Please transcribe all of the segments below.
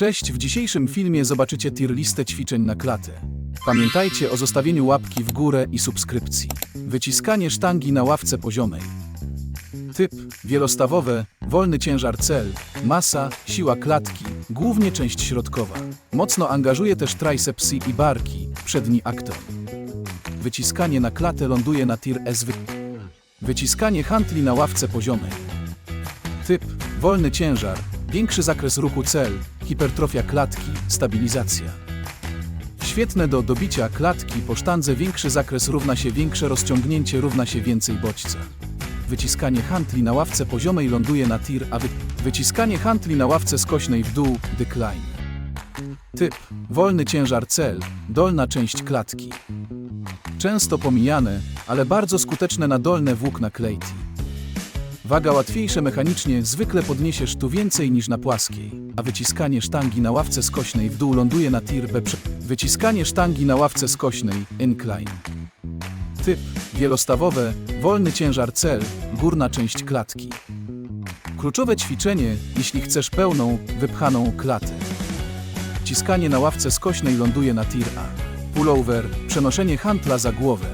Cześć, w dzisiejszym filmie zobaczycie tier listę ćwiczeń na klatę. Pamiętajcie o zostawieniu łapki w górę i subskrypcji. Wyciskanie sztangi na ławce poziomej. Typ wielostawowe, wolny ciężar cel, masa, siła klatki, głównie część środkowa. Mocno angażuje też tricepsy i barki, przedni aktor. Wyciskanie na klatę ląduje na tir S. Wy- Wyciskanie handli na ławce poziomej. Typ wolny ciężar, większy zakres ruchu cel, hipertrofia klatki, stabilizacja. Świetne do dobicia klatki po sztandze większy zakres równa się większe rozciągnięcie równa się więcej bodźca. Wyciskanie handli na ławce poziomej ląduje na tir, a wy... wyciskanie handli na ławce skośnej w dół decline. Typ wolny ciężar cel, dolna część klatki. Często pomijane, ale bardzo skuteczne na dolne włókna klejti. Waga łatwiejsze mechanicznie zwykle podniesiesz tu więcej niż na płaskiej, a wyciskanie sztangi na ławce skośnej w dół ląduje na tir B. Wyciskanie sztangi na ławce skośnej incline. Typ wielostawowe, wolny ciężar cel, górna część klatki. Kluczowe ćwiczenie, jeśli chcesz pełną, wypchaną klatę. Ciskanie na ławce skośnej ląduje na tir A. Pullover, przenoszenie hantla za głowę.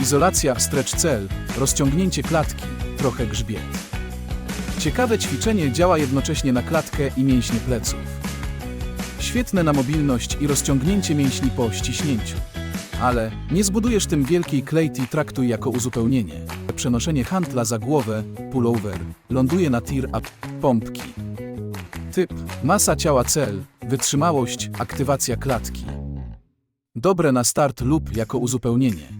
Izolacja, stretch cel, rozciągnięcie klatki, trochę grzbiet. Ciekawe ćwiczenie działa jednocześnie na klatkę i mięśnie pleców. Świetne na mobilność i rozciągnięcie mięśni po ściśnięciu. Ale nie zbudujesz tym wielkiej klejty traktuj jako uzupełnienie. Przenoszenie hantla za głowę, pullover, ląduje na tir up, pompki. Typ, masa ciała cel, wytrzymałość, aktywacja klatki. Dobre na start lub jako uzupełnienie.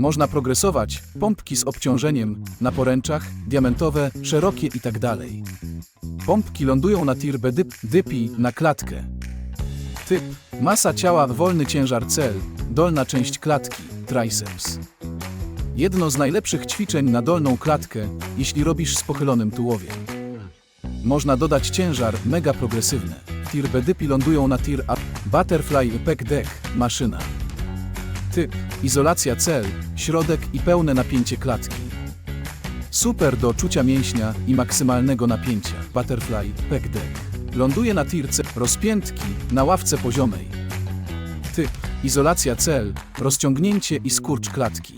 Można progresować, pompki z obciążeniem, na poręczach, diamentowe, szerokie itd. Pompki lądują na tir B dyp, dypi na klatkę. Typ, masa ciała, wolny ciężar cel, dolna część klatki, triceps. Jedno z najlepszych ćwiczeń na dolną klatkę, jeśli robisz z pochylonym tułowiem. Można dodać ciężar, mega progresywne. Tir B dypi lądują na tir A, butterfly pec deck, maszyna. Typ: izolacja cel, środek i pełne napięcie klatki. Super do czucia mięśnia i maksymalnego napięcia. Butterfly pec deck. Ląduje na tirce rozpiętki na ławce poziomej. Typ: izolacja cel, rozciągnięcie i skurcz klatki.